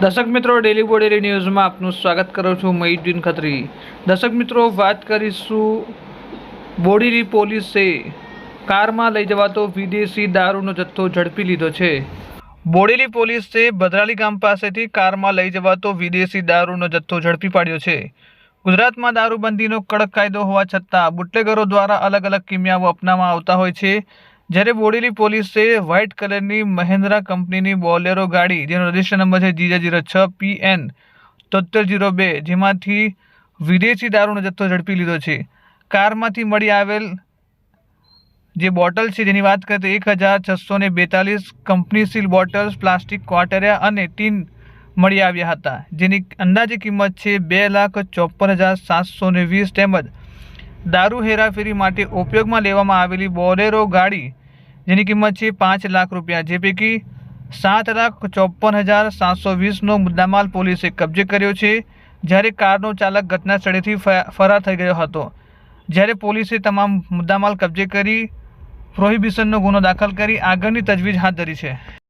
દર્શક મિત્રો ડેલી બોડેલી ન્યૂઝમાં આપનું સ્વાગત કરું છું મહીદ્દીન ખત્રી. દર્શક મિત્રો, વાત કરીશું બોડેલી પોલીસે કારમાં લઈ જવાતો વિદેશી દારૂનો જથ્થો ઝડપી લીધો છે. બોડેલી પોલીસે ભદ્રાલી ગામ પાસેથી કારમાં લઈ જવાતો વિદેશી દારૂનો જથ્થો ઝડપી પાડ્યો છે. ગુજરાતમાં દારૂબંધીનો કડક કાયદો હોવા છતાં બુટલેગરો દ્વારા અલગ અલગ કિમિયાઓ અપનાવવામાં આવતા હોય છે. જ્યારે બોડેલી પોલીસે વ્હાઇટ કલરની મહેન્દ્રા કંપનીની બોલેરો ગાડી, જેનો રજિસ્ટર નંબર છે જીજા જીરો છ પી એન તોતેર જીરો બે, જેમાંથી વિદેશી દારૂનો જથ્થો ઝડપી લીધો છે. કારમાંથી મળી આવેલ જે બોટલ છે, જેની વાત કરીએ તો એક હજાર છસો ને બેતાલીસ કંપની સીલ બોટલ્સ, પ્લાસ્ટિક ક્વાટરિયા અને ટીન મળી આવ્યા હતા, જેની અંદાજે કિંમત છે બે લાખ ચોપન હજાર સાતસો ને વીસ તેમજ દારૂ હેરાફેરી માટે ઉપયોગમાં લેવામાં આવેલી બોલેરો ગાડી, જેની કિંમત છે પાંચ લાખ રૂપિયા, જે પૈકી સાત લાખ ચોપન હજાર સાતસો વીસનો મુદ્દામાલ પોલીસે કબજે કર્યો છે, જ્યારે કારનો ચાલક ઘટના સ્થળેથી ફરાર થઈ ગયો હતો. જ્યારે પોલીસે તમામ મુદ્દામાલ કબજે કરી, પ્રોહિબિશનનો ગુનો દાખલ કરી, આગળની તજવીજ હાથ ધરી છે.